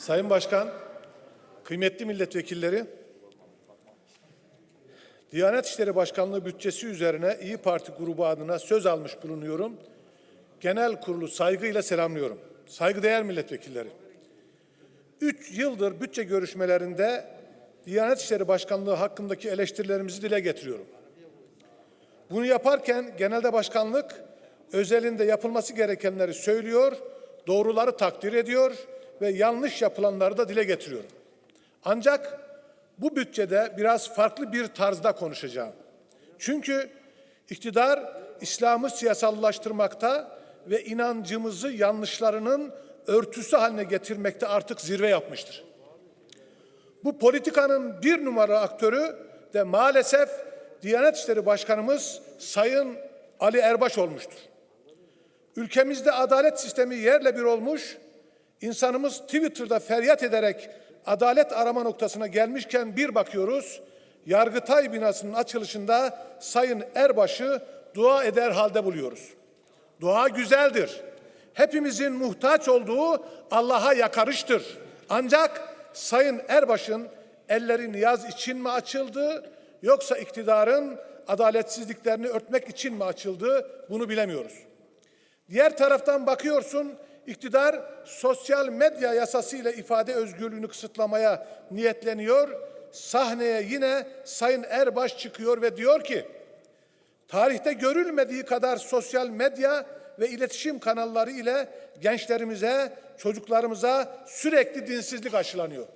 Sayın Başkan, kıymetli milletvekilleri, Diyanet İşleri Başkanlığı bütçesi üzerine İyi Parti grubu adına söz almış bulunuyorum. Genel kurulu saygıyla selamlıyorum. Saygıdeğer milletvekilleri. Üç yıldır bütçe görüşmelerinde Diyanet İşleri Başkanlığı hakkındaki eleştirilerimizi dile getiriyorum. Bunu yaparken genelde başkanlık özelinde yapılması gerekenleri söylüyor, doğruları takdir ediyor ve yanlış yapılanları da dile getiriyorum. Ancak bu bütçede biraz farklı bir tarzda konuşacağım. Çünkü iktidar İslam'ı siyasallaştırmakta ve inancımızı yanlışlarının örtüsü haline getirmekte artık zirve yapmıştır. Bu politikanın bir numara aktörü de maalesef Diyanet İşleri Başkanımız Sayın Ali Erbaş olmuştur. Ülkemizde adalet sistemi yerle bir olmuş, insanımız Twitter'da feryat ederek adalet arama noktasına gelmişken bir bakıyoruz, Yargıtay binasının açılışında Sayın Erbaş'ı dua eder halde buluyoruz. Dua güzeldir. Hepimizin muhtaç olduğu Allah'a yakarıştır. Ancak Sayın Erbaş'ın elleri niyaz için mi açıldı yoksa iktidarın adaletsizliklerini örtmek için mi açıldı bunu bilemiyoruz. Diğer taraftan bakıyorsun iktidar sosyal medya yasası ile ifade özgürlüğünü kısıtlamaya niyetleniyor. Sahneye yine Sayın Erbaş çıkıyor ve diyor ki tarihte görülmediği kadar sosyal medya ve iletişim kanalları ile gençlerimize, çocuklarımıza sürekli dinsizlik aşılanıyor.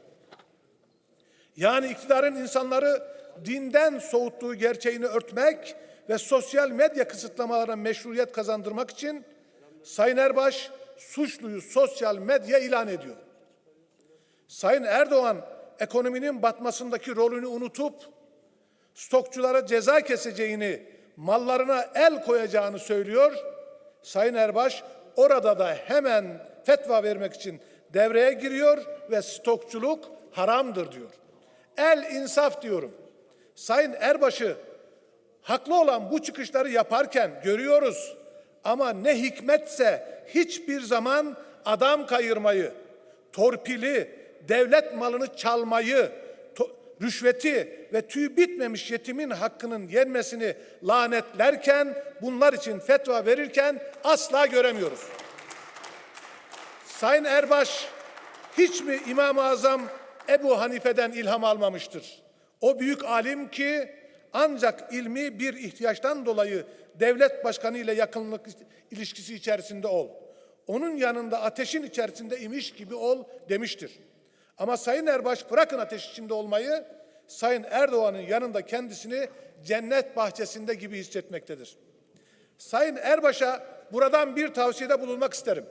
Yani iktidarın insanları dinden soğuttuğu gerçeğini örtmek ve sosyal medya kısıtlamalarına meşruiyet kazandırmak için Sayın Erbaş suçluyu sosyal medya ilan ediyor. Sayın Erdoğan ekonominin batmasındaki rolünü unutup stokçulara ceza keseceğini, mallarına el koyacağını söylüyor. Sayın Erbaş orada da hemen fetva vermek için devreye giriyor ve stokçuluk haramdır diyor. El insaf diyorum. Sayın Erbaş'ı haklı olan bu çıkışları yaparken görüyoruz. Ama ne hikmetse hiçbir zaman adam kayırmayı, torpili, devlet malını çalmayı, rüşveti ve tüy bitmemiş yetimin hakkının yenmesini lanetlerken, bunlar için fetva verirken asla göremiyoruz. Sayın Erbaş hiç mi İmam-ı Azam Ebu Hanife'den ilham almamıştır? O büyük alim ki ancak ilmi bir ihtiyaçtan dolayı devlet başkanı ile yakınlık ilişkisi içerisinde ol. Onun yanında ateşin içerisinde imiş gibi ol demiştir. Ama Sayın Erbaş bırakın ateş içinde olmayı, Sayın Erdoğan'ın yanında kendisini cennet bahçesinde gibi hissetmektedir. Sayın Erbaş'a buradan bir tavsiyede bulunmak isterim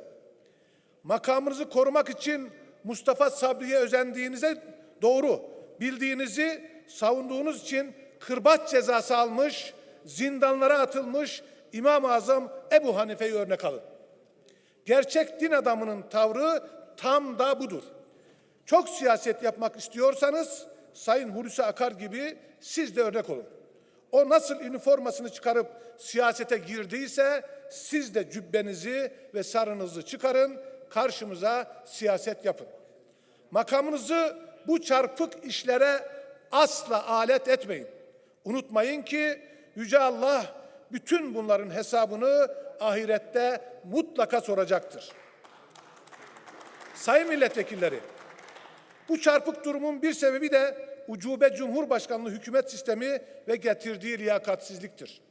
makamınızı korumak için Mustafa Sabri'ye özendiğinize doğru bildiğinizi savunduğunuz için kırbaç cezası almış, zindanlara atılmış İmam-ı Azam Ebu Hanife'yi örnek alın. Gerçek din adamının tavrı tam da budur. Çok siyaset yapmak istiyorsanız Sayın Hulusi Akar gibi siz de örnek olun. O nasıl üniformasını çıkarıp siyasete girdiyse siz de cübbenizi ve sarınızı çıkarın, karşımıza siyaset yapın. Makamınızı bu çarpık işlere asla alet etmeyin. Unutmayın ki Yüce Allah bütün bunların hesabını ahirette mutlaka soracaktır. Sayın milletvekilleri, bu çarpık durumun bir sebebi de ucube Cumhurbaşkanlığı hükümet sistemi ve getirdiği liyakatsizliktir.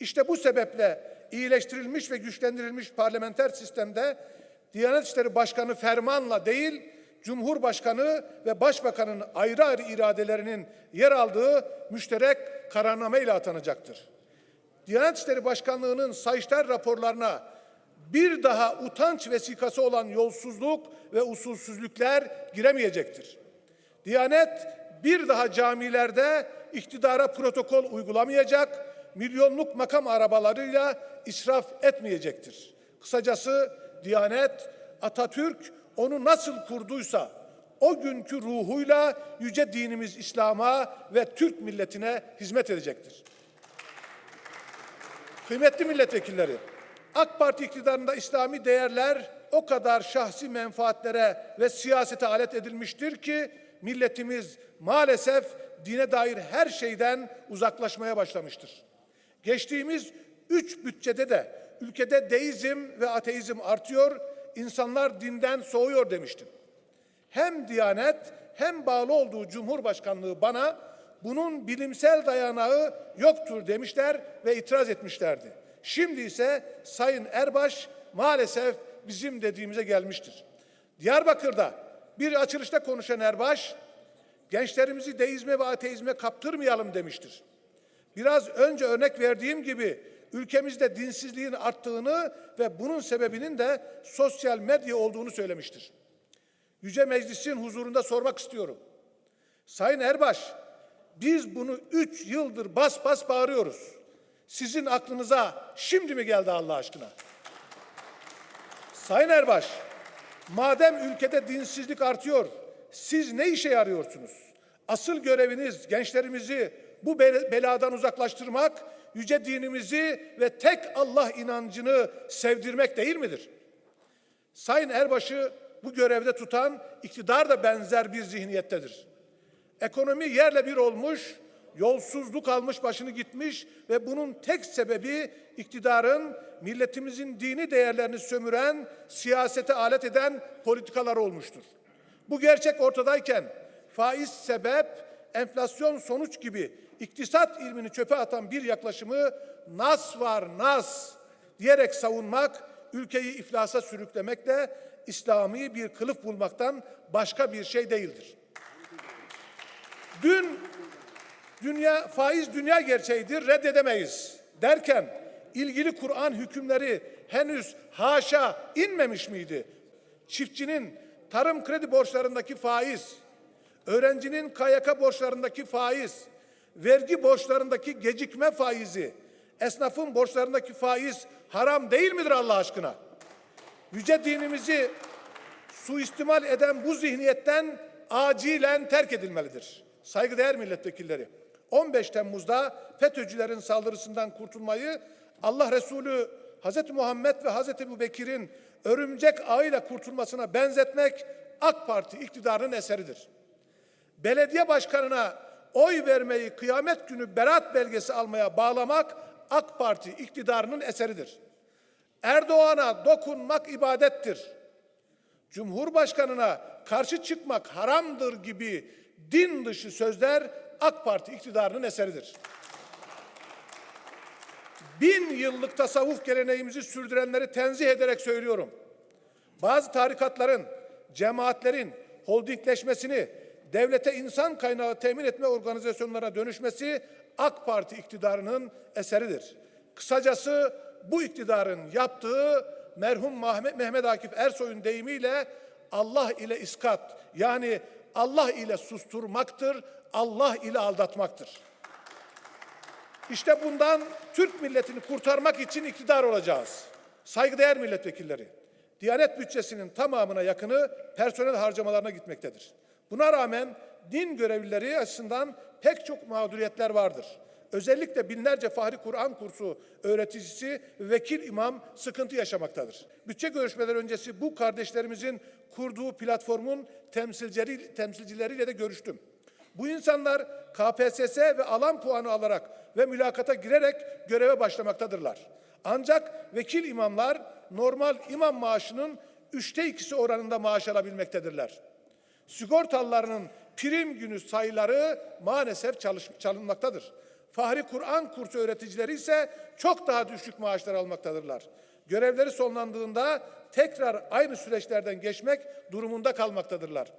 İşte bu sebeple iyileştirilmiş ve güçlendirilmiş parlamenter sistemde Diyanet İşleri Başkanı fermanla değil, Cumhurbaşkanı ve Başbakanın ayrı ayrı iradelerinin yer aldığı müşterek kararname ile atanacaktır. Diyanet İşleri Başkanlığı'nın Sayıştay raporlarına bir daha utanç vesikası olan yolsuzluk ve usulsüzlükler giremeyecektir. Diyanet bir daha camilerde iktidara protokol uygulamayacak, milyonluk makam arabalarıyla israf etmeyecektir. Kısacası Diyanet Atatürk onu nasıl kurduysa o günkü ruhuyla yüce dinimiz İslam'a ve Türk milletine hizmet edecektir. Kıymetli milletvekilleri, AK Parti iktidarında İslami değerler o kadar şahsi menfaatlere ve siyasete alet edilmiştir ki milletimiz maalesef dine dair her şeyden uzaklaşmaya başlamıştır. Geçtiğimiz üç bütçede de ülkede deizm ve ateizm artıyor, insanlar dinden soğuyor demiştim. Hem Diyanet hem bağlı olduğu Cumhurbaşkanlığı bana bunun bilimsel dayanağı yoktur demişler ve itiraz etmişlerdi. Şimdi ise Sayın Erbaş maalesef bizim dediğimize gelmiştir. Diyarbakır'da bir açılışta konuşan Erbaş, gençlerimizi deizme ve ateizme kaptırmayalım demiştir. Biraz önce örnek verdiğim gibi ülkemizde dinsizliğin arttığını ve bunun sebebinin de sosyal medya olduğunu söylemiştir. Yüce Meclis'in huzurunda sormak istiyorum. Sayın Erbaş, biz bunu üç yıldır bas bas bağırıyoruz. Sizin aklınıza şimdi mi geldi Allah aşkına? Sayın Erbaş, madem ülkede dinsizlik artıyor, siz ne işe yarıyorsunuz? Asıl göreviniz gençlerimizi bu bel- beladan uzaklaştırmak, yüce dinimizi ve tek Allah inancını sevdirmek değil midir? Sayın Erbaş'ı bu görevde tutan iktidar da benzer bir zihniyettedir. Ekonomi yerle bir olmuş, yolsuzluk almış başını gitmiş ve bunun tek sebebi iktidarın milletimizin dini değerlerini sömüren, siyasete alet eden politikalar olmuştur. Bu gerçek ortadayken faiz sebep, enflasyon sonuç gibi iktisat ilmini çöpe atan bir yaklaşımı nas var nas diyerek savunmak ülkeyi iflasa sürüklemekle İslami bir kılıf bulmaktan başka bir şey değildir. Dün dünya faiz dünya gerçeğidir reddedemeyiz derken ilgili Kur'an hükümleri henüz haşa inmemiş miydi? Çiftçinin tarım kredi borçlarındaki faiz, öğrencinin KYK borçlarındaki faiz, vergi borçlarındaki gecikme faizi, esnafın borçlarındaki faiz haram değil midir Allah aşkına? Yüce dinimizi suistimal eden bu zihniyetten acilen terk edilmelidir. Saygıdeğer milletvekilleri, 15 Temmuz'da FETÖ'cülerin saldırısından kurtulmayı Allah Resulü Hz. Muhammed ve Hz. Ebu Bekir'in örümcek ağıyla kurtulmasına benzetmek AK Parti iktidarının eseridir. Belediye başkanına oy vermeyi kıyamet günü beraat belgesi almaya bağlamak AK Parti iktidarının eseridir. Erdoğan'a dokunmak ibadettir. Cumhurbaşkanına karşı çıkmak haramdır gibi din dışı sözler AK Parti iktidarının eseridir. Bin yıllık tasavvuf geleneğimizi sürdürenleri tenzih ederek söylüyorum. Bazı tarikatların, cemaatlerin holdingleşmesini, devlete insan kaynağı temin etme organizasyonlara dönüşmesi AK Parti iktidarının eseridir. Kısacası bu iktidarın yaptığı merhum Mehmet Akif Ersoy'un deyimiyle Allah ile iskat yani Allah ile susturmaktır, Allah ile aldatmaktır. İşte bundan Türk milletini kurtarmak için iktidar olacağız. Saygıdeğer milletvekilleri, Diyanet bütçesinin tamamına yakını personel harcamalarına gitmektedir. Buna rağmen din görevlileri açısından pek çok mağduriyetler vardır. Özellikle binlerce Fahri Kur'an kursu öğreticisi ve vekil imam sıkıntı yaşamaktadır. Bütçe görüşmeleri öncesi bu kardeşlerimizin kurduğu platformun temsilcileri, temsilcileriyle de görüştüm. Bu insanlar KPSS ve alan puanı alarak ve mülakata girerek göreve başlamaktadırlar. Ancak vekil imamlar normal imam maaşının üçte ikisi oranında maaş alabilmektedirler. Sigortalılarının prim günü sayıları maalesef çalış, çalınmaktadır. Fahri Kur'an kursu öğreticileri ise çok daha düşük maaşlar almaktadırlar. Görevleri sonlandığında tekrar aynı süreçlerden geçmek durumunda kalmaktadırlar.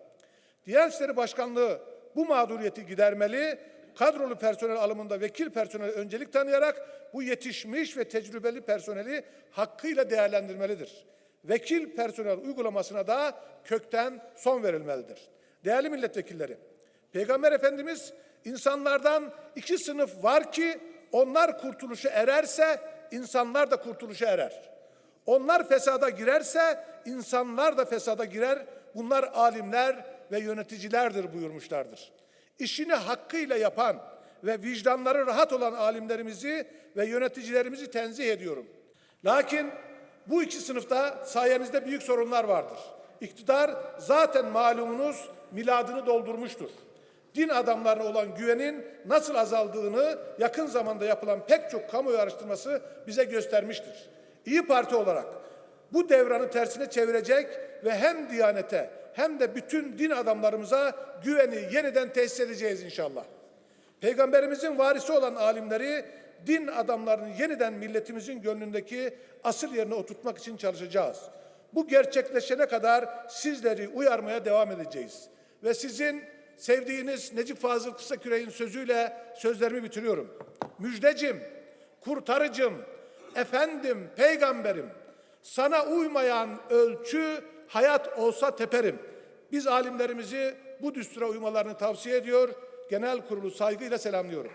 Diyanet İşleri Başkanlığı bu mağduriyeti gidermeli, kadrolu personel alımında vekil personel öncelik tanıyarak bu yetişmiş ve tecrübeli personeli hakkıyla değerlendirmelidir. Vekil personel uygulamasına da kökten son verilmelidir. Değerli milletvekilleri, Peygamber Efendimiz insanlardan iki sınıf var ki onlar kurtuluşa ererse insanlar da kurtuluşa erer. Onlar fesada girerse insanlar da fesada girer. Bunlar alimler ve yöneticilerdir buyurmuşlardır. İşini hakkıyla yapan ve vicdanları rahat olan alimlerimizi ve yöneticilerimizi tenzih ediyorum. Lakin Bu iki sınıfta sayenizde büyük sorunlar vardır. İktidar zaten malumunuz miladını doldurmuştur. Din adamlarına olan güvenin nasıl azaldığını yakın zamanda yapılan pek çok kamuoyu araştırması bize göstermiştir. İyi Parti olarak bu devranı tersine çevirecek ve hem Diyanete hem de bütün din adamlarımıza güveni yeniden tesis edeceğiz inşallah. Peygamberimizin varisi olan alimleri, din adamlarını yeniden milletimizin gönlündeki asıl yerine oturtmak için çalışacağız. Bu gerçekleşene kadar sizleri uyarmaya devam edeceğiz. Ve sizin sevdiğiniz Necip Fazıl Kısaküre'nin sözüyle sözlerimi bitiriyorum. Müjdecim, kurtarıcım, efendim, peygamberim, sana uymayan ölçü hayat olsa teperim. Biz alimlerimizi bu düstura uymalarını tavsiye ediyor. Genel kurulu saygıyla selamlıyorum.